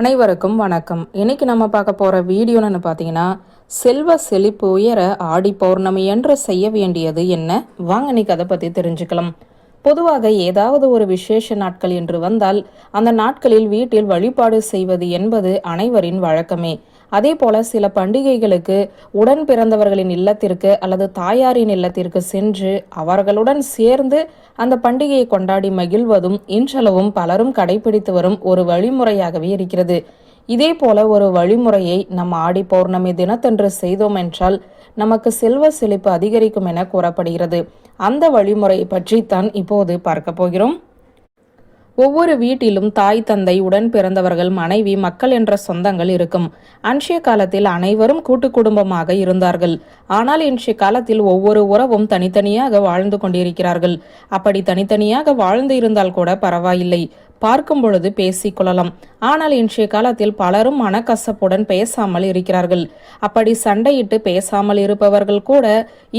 அனைவருக்கும் வணக்கம். இன்னைக்கு நம்ம பார்க்க போகிற வீடியோன்னு பார்த்தீங்கன்னா செல்வ செழிப்பு உயர ஆடி பௌர்ணமி என்று செய்ய வேண்டியது என்ன? வாங்க இன்னைக்கு அதை பற்றி தெரிஞ்சுக்கலாம். பொதுவாக ஏதாவது ஒரு விசேஷ நாட்கள் என்று வந்தால் அந்த நாட்களில் வீட்டில் வழிபாடு செய்வது என்பது அனைவரின் வழக்கமே. அதே போல சில பண்டிகைகளுக்கு உடன் பிறந்தவர்களின் இல்லத்திற்கு அல்லது தாயாரின் இல்லத்திற்கு சென்று அவர்களுடன் சேர்ந்து அந்த பண்டிகையை கொண்டாடி மகிழ்வதும் இன்றளவும் பலரும் கடைபிடித்து வரும் ஒரு வழிமுறையாகவே இருக்கிறது. இதே போல ஒரு வழிமுறையை நம் ஆடி பௌர்ணமி தினத்தன்று செய்தோம் என்றால் நமக்கு செல்வ செழிப்பு அதிகரிக்கும் என கூறப்படுகிறது. அந்த வழிமுறை பற்றித்தான் இப்போது பார்க்க போகிறோம். ஒவ்வொரு வீட்டிலும் தாய் தந்தை உடன் பிறந்தவர்கள் மனைவி மக்கள் என்ற சொந்தங்கள் இருக்கும். அன்றைய காலத்தில் அனைவரும் கூட்டு குடும்பமாக இருந்தார்கள். ஆனால் இன்றைய காலத்தில் ஒவ்வொரு உறவும் தனித்தனியாக வாழ்ந்து கொண்டிருக்கிறார்கள். அப்படி தனித்தனியாக வாழ்ந்து இருந்தால் கூட பரவாயில்லை. பார்க்கும் பொழுது பேசிக்கொள்ளலாம். ஆனால் இன்றைய காலத்தில் பலரும் மனக்கசப்புடன் பேசாமல் இருக்கிறார்கள். அப்படி சண்டையிட்டு பேசாமல் இருப்பவர்கள் கூட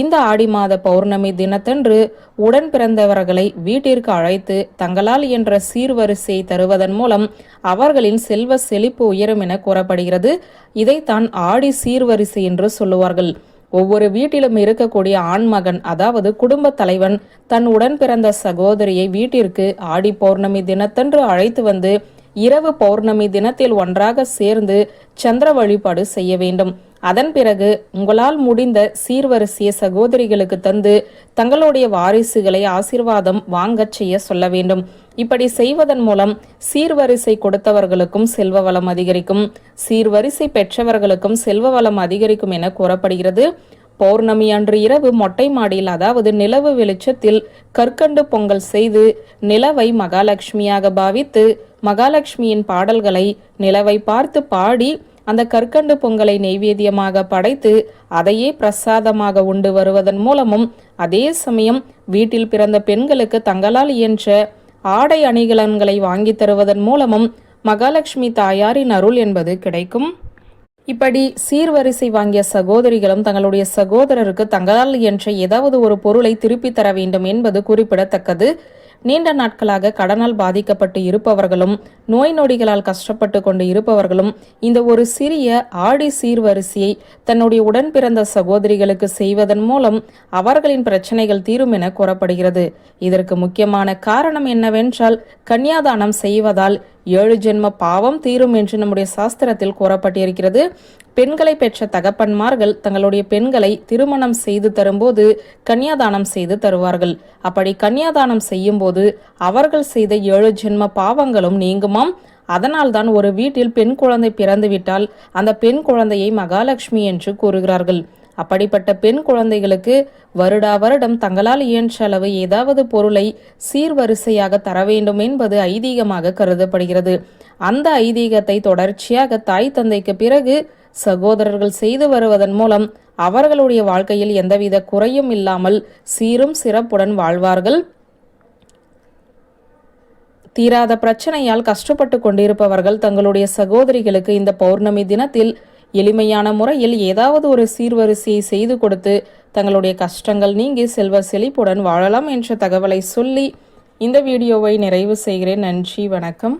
இந்த ஆடி மாத பௌர்ணமி தினத்தன்று உடன் பிறந்தவர்களை வீட்டிற்கு அழைத்து தங்களால் என்ற சீர்வரிசையை தருவதன் மூலம் அவர்களின் செல்வ செழிப்பு உயரும் என கூறப்படுகிறது. இதைத்தான் ஆடி சீர்வரிசை என்று சொல்லுவார்கள். ஒவ்வொரு வீட்டிலும் இருக்கக்கூடிய ஆண்மகன் அதாவது குடும்ப தலைவன் தன் உடன் பிறந்த சகோதரியை வீட்டிற்கு ஆடி பௌர்ணமி தினத்தன்று அழைத்து வந்து இரவு பௌர்ணமி தினத்தில் ஒன்றாக சேர்ந்து சந்திர வழிபாடு செய்ய வேண்டும். அதன் பிறகு உங்களால் முடிந்த சீர்வரிசைய சகோதரிகளுக்கு தந்து தங்களுடைய வாரிசுகளை ஆசிர்வாதம் வாங்கச் செய்ய சொல்ல வேண்டும். இப்படி செய்வதன் மூலம் சீர்வரிசை கொடுத்தவர்களுக்கும் செல்வ வளம் அதிகரிக்கும். சீர்வரிசை பெற்றவர்களுக்கும் செல்வ வளம் அதிகரிக்கும் என கூறப்படுகிறது. பௌர்ணமி அன்று இரவு மொட்டை மாடியில் அதாவது நிலவு வெளிச்சத்தில் கற்கண்டு பொங்கல் செய்து நிலவை மகாலட்சுமியாக பாவித்து மகாலட்சுமியின் பாடல்களை நிலவை பார்த்து பாடி அந்த கற்கண்டு பொங்கலை நெய்வேத்தியமாக படைத்து அதையே பிரசாதமாக உண்டு வருவதன் மூலமும் அதே சமயம் வீட்டில் பிறந்த பெண்களுக்கு தங்களால் இயன்ற ஆடை அணிகலன்களை வாங்கி தருவதன் மூலமும் மகாலட்சுமி தாயாரின் அருள் என்பது கிடைக்கும். இப்படி சீர்வரிசை வாங்கிய சகோதரிகளும் தங்களுடைய சகோதரருக்கு தங்களால் என்ற ஏதாவது ஒரு பொருளை திருப்பி தர வேண்டும் என்பது குறிப்பிடத்தக்கது. நீண்ட நாட்களாக கடனால் பாதிக்கப்பட்டு இருப்பவர்களும் நோய் நொடிகளால் கஷ்டப்பட்டு கொண்டு இருப்பவர்களும் இந்த ஒரு சிறிய ஆடி சீர்வரிசையை தன்னுடைய உடன் பிறந்த சகோதரிகளுக்கு செய்வதன் மூலம் அவர்களின் பிரச்சனைகள் தீரும் என கூறப்படுகிறது. இதற்கு முக்கியமான காரணம் என்னவென்றால் கன்னியாதானம் செய்வதால் ஏழு ஜென்ம பாவம் தீரும் என்று நம்முடைய சாஸ்திரத்தில் கூறப்பட்டிருக்கிறது. பெண்களை பெற்ற தகப்பன்மார்கள் தங்களுடைய பெண்களை திருமணம் செய்து தரும்போது கன்னியாதானம் செய்து தருவார்கள். அப்படி கன்னியாதானம் செய்யும்போது அவர்கள் செய்த ஏழு ஜென்ம பாவங்களும் நீங்குமாம். அதனால்தான் ஒரு வீட்டில் பெண் குழந்தை பிறந்துவிட்டால் அந்த பெண் குழந்தையை மகாலட்சுமி என்று கூறுகிறார்கள். அப்படிப்பட்ட பெண் குழந்தைகளுக்கு வருடா வருடம் தங்களால் இயன்ற அளவு ஏதாவது பொருளை சீர்வரிசையாக தர வேண்டும் என்பது ஐதீகமாக கருதப்படுகிறது. அந்த ஐதீகத்தை தொடர்ச்சியாக தாய் தந்தைக்கு பிறகு சகோதரர்கள் செய்து வருவதன் மூலம் அவர்களுடைய வாழ்க்கையில் எந்தவித குறையும் இல்லாமல் சீரும் சிறப்புடன் வாழ்வார்கள். தீராத பிரச்சனையால் கஷ்டப்பட்டு கொண்டிருப்பவர்கள் தங்களுடைய சகோதரிகளுக்கு இந்த பௌர்ணமி தினத்தில் எளிமையான முறையில் ஏதாவது ஒரு சீர்வரிசையை செய்து கொடுத்து தங்களுடைய கஷ்டங்கள் நீங்கி செல்வ செழிப்புடன் வாழலாம் என்ற தகவலை சொல்லி இந்த வீடியோவை நிறைவு செய்கிறேன். நன்றி வணக்கம்.